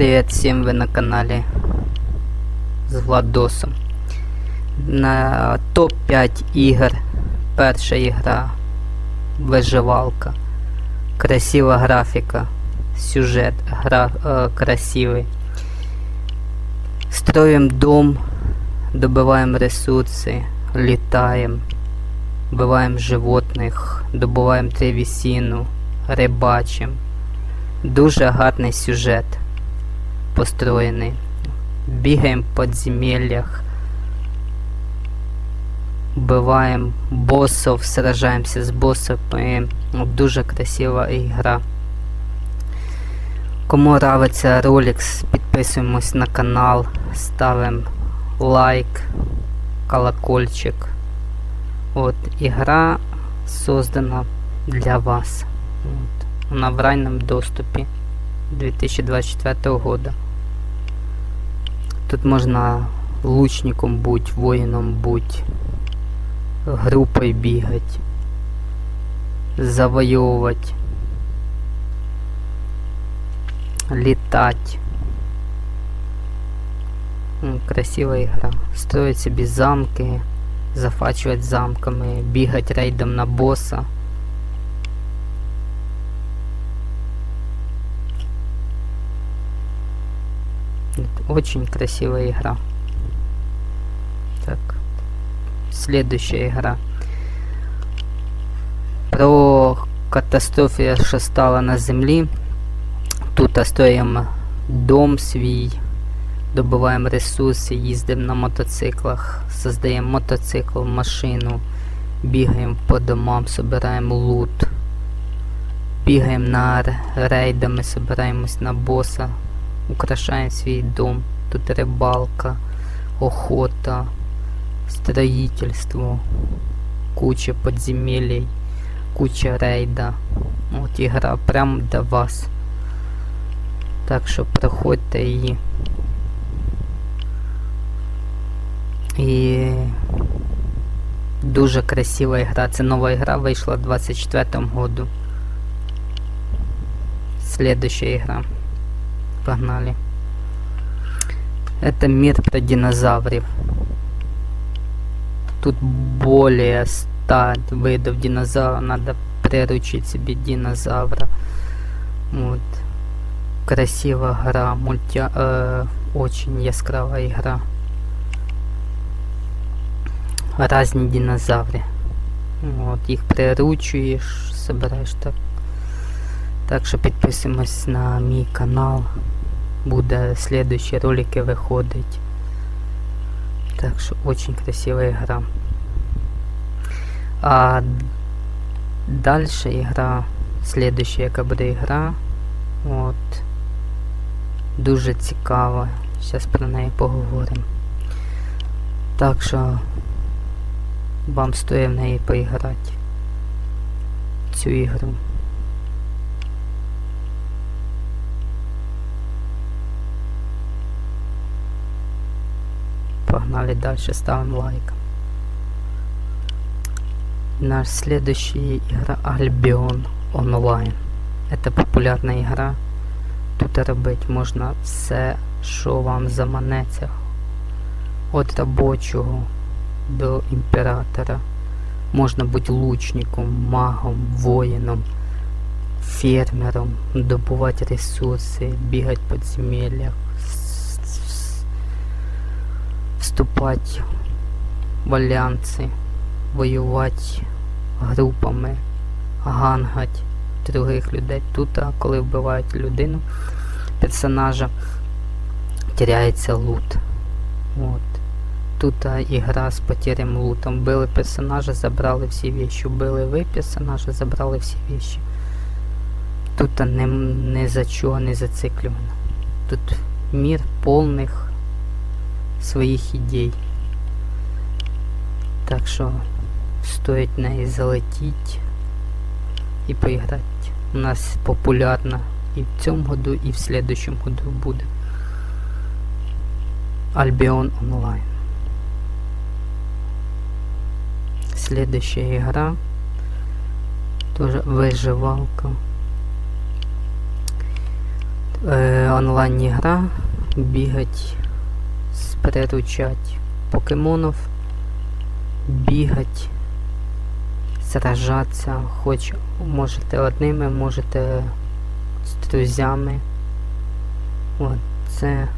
Привет всем, вы на канале з Владосом. На топ-5 ігор. Перша ігра Виживалка. Красива графіка. Сюжет гра, е, красивий. Строїм дом, добиваємо ресурси, літаємо, вбиваємо животних, добуваємо древесину, рибачимо. Дуже гарний сюжет построєний. Бігаємо в подземельях. Вбиваємо боссов, сражаємося з боссами. Дуже красива ігра. Кому нравиться ролик, підписуємось на канал, ставимо лайк, колокольчик. От, ігра создана для вас. От. Вона в раннем доступі 2024 года. Тут можна лучником бути, воїном бути, групою бігати, завойовувати, літати. Красива ігра. Строить собі замки, зафачувати замками, бігати рейдом на боса. Очень красивая игра. Так. Следующая игра. Про катастрофу, що стала на землі. Тут строїмо дом свій, добуваємо ресурси, їздимо на мотоциклах, создаємо мотоцикл, машину, бігаємо по домам, собираємо лут. Бігаємо на рейдами, собираємось на боса, украшаем свой дом. Тут рыбалка, охота, строительство, куча подземелий, куча рейда. От ігра прям для вас. Так що проходьте її. І дуже красива ігра. Це нова ігра вийшла в 24 году. Следующая игра. Погнали. Это мир про динозавров. Тут более 100 видов динозавров. Надо приручить себе динозавра. Вот. Красивая игра. Мультя... Э, очень яскравая игра. Разные динозавры. Вот, їх приручуєш, собираєш так. Так що підписуємось на мій канал. Буде следующие ролики виходить. Так що очень красивая игра. А дальше игра, следующая яка буде ігра. От. Дуже цікава. Зараз про неї поговоримо. Так що вам стоїть в неї поіграти. Цю ігру. Погнали дальше, ставим лайк. Наш следующий игра Albion Online. Это популярна ігра. Тут робити можна все, що вам заманеться. От робочого до імператора. Можна бути лучником, магом, воїном, фермером, добувати ресурси, бігати по підземеллях, вступати в альянси, воювати групами, гангати других людей. Тут, коли вбивають людину, персонажа, теряється лут. От. Тут ігра з потерям лутом. Били персонажа, забрали всі вещи. Били ви персонажа, забрали всі вещи. Тут не, не за чого не зациклювано. Тут мир повних своїх ідей. Так що стоїть неї залетіть і поіграти. У нас популярна і в цьому году, і в следующем году буде. Albion Online. Следующая игра. Тоже выживалка. е, онлайн гра, бігать, с- приручать покемонов, бігать, сражатися, хоч можете одними, можете з друзями. От, це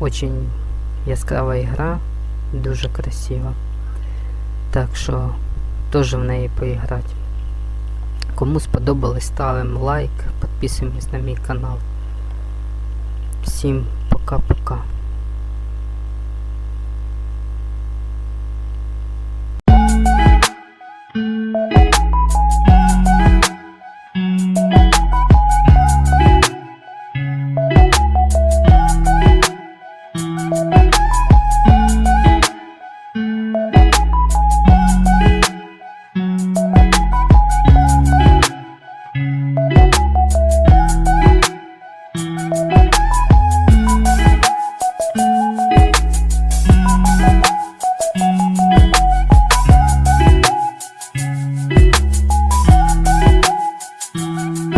очень яскрава ігра, дуже красива. Так що теж в неї поіграти. Кому сподобалось, ставимо лайк, підписуємось на мій канал. Всім пока-пока.